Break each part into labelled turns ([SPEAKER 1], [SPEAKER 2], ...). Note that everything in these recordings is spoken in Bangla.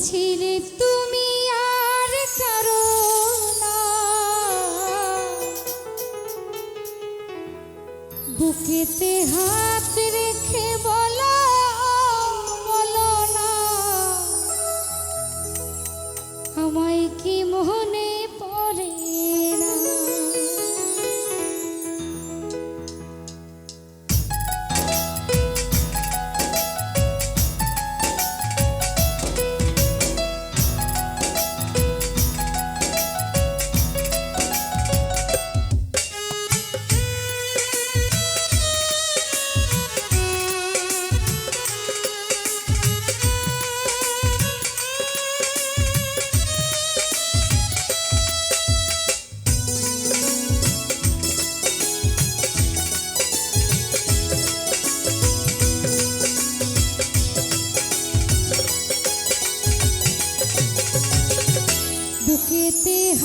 [SPEAKER 1] ছিলে তুমি আর কারও বুকেতে হাত রেখে বলা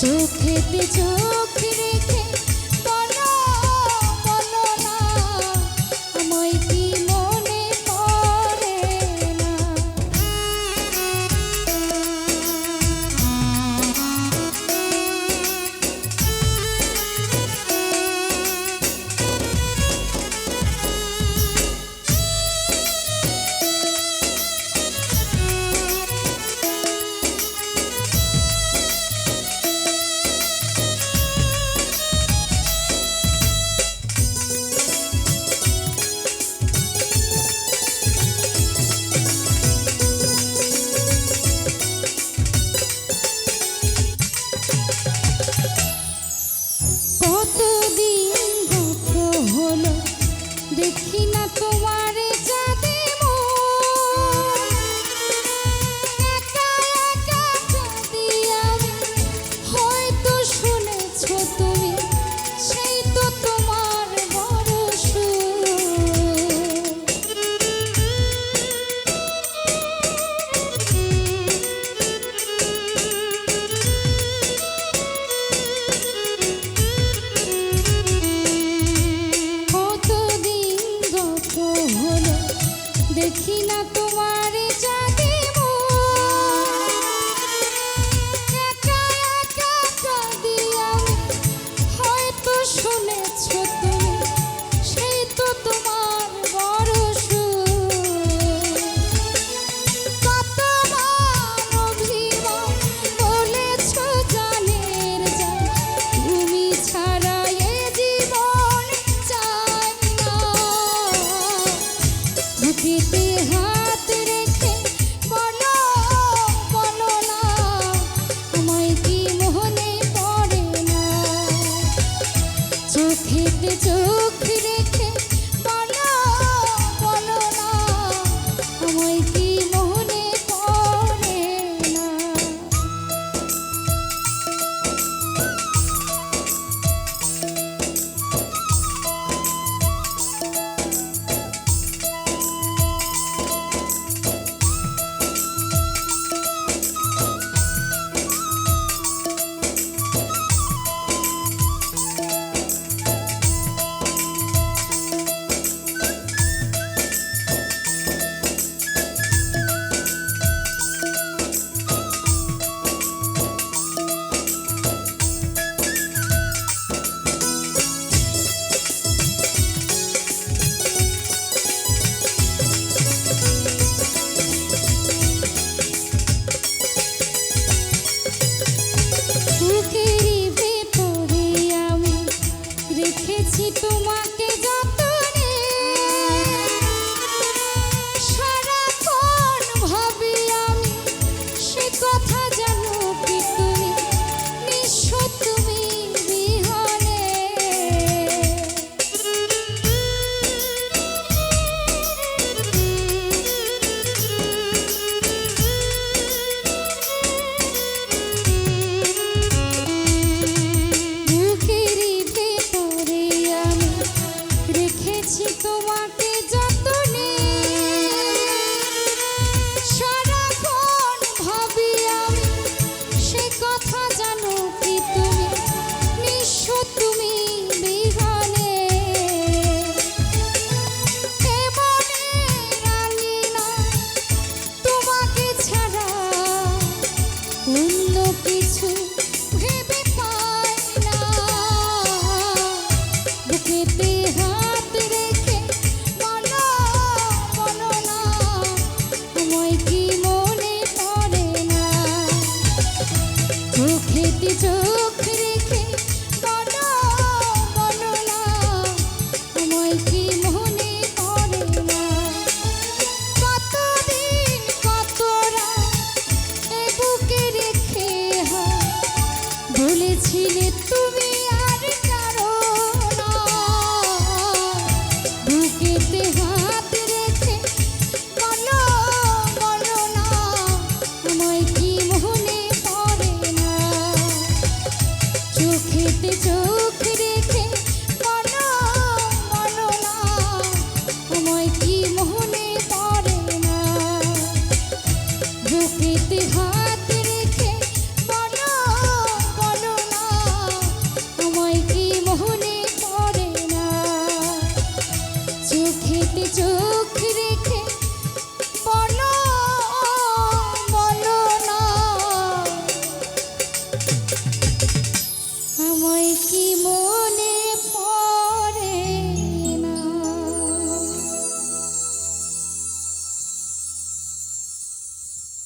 [SPEAKER 1] চোখেতে চোখ 好きなと repeat the ভালোবেসেছি তোমাকে যত রেখেছি তোমাকে চোখ রেখে